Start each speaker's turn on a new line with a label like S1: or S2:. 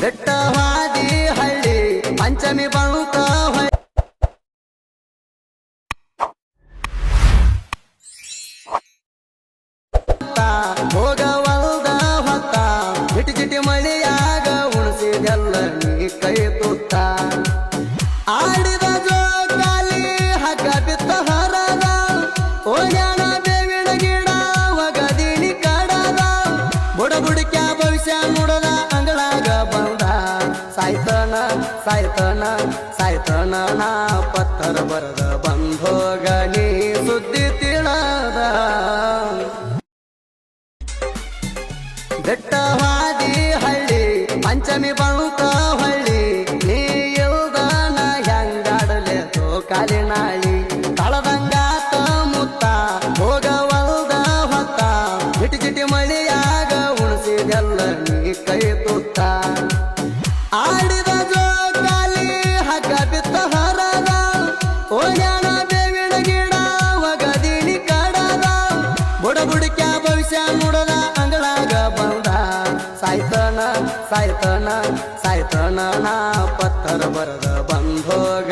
S1: ಬೆಟ್ಟವಾದಿ ಹಳ್ಳಿ ಪಂಚಮಿ ಹೋಗವಲ್ದ ಹೊತ್ತ ಉಣಿಸಿದೆಲ್ಲ ನೀ ಕೈ ತುತ್ತ. ಆಡಿದ ಹಗ್ಗ ಬಿತ್ತ ಹರದ ಬೇವಿನ ಗಿಡ ಕಡದ. ಬುಡ ಭವಿಷ್ಯ ಅಂಗಳಾಗ ಬಂದ. ಸಾಯ್ತನ ಸಾಯ್ತನ ಸಾಯ್ತನ ನಾ ಪತ್ತರ ಬರದ ಬಂಧೋಗ ಬೆಟ್ಟವಾದಿ ಹಳ್ಳಿ, ಪಂಚಮಿ ಬಂತ ಹಳ್ಳಿ, ನೀ ಯೋಗನ ಹೆಂಗಾಡಲೆ ತೋ ನಾಳಿ ತಳದಂಗಾತ ಮುತ್ತ ಹೋಗವಲ್ದ ಹೊತ್ತ ಜಿಟಿ ಜಿಟಿ ಮಳಿಯಾಗ ಉಣಿಸಿದೆಲ್ಲ ನೀ ಕೈ ತುತ್ತ. ಆಡಿದ ಜೋಕಾಲಿ ಹಗ್ಗ ಬಿತ್ತ ಹರದ ಓಣ್ಯಾನ ಸಾಯ್ತನ ಸಾಯ್ತನ ನಾ ಪತ್ತರ ಬರದ ಬಂದೋಗ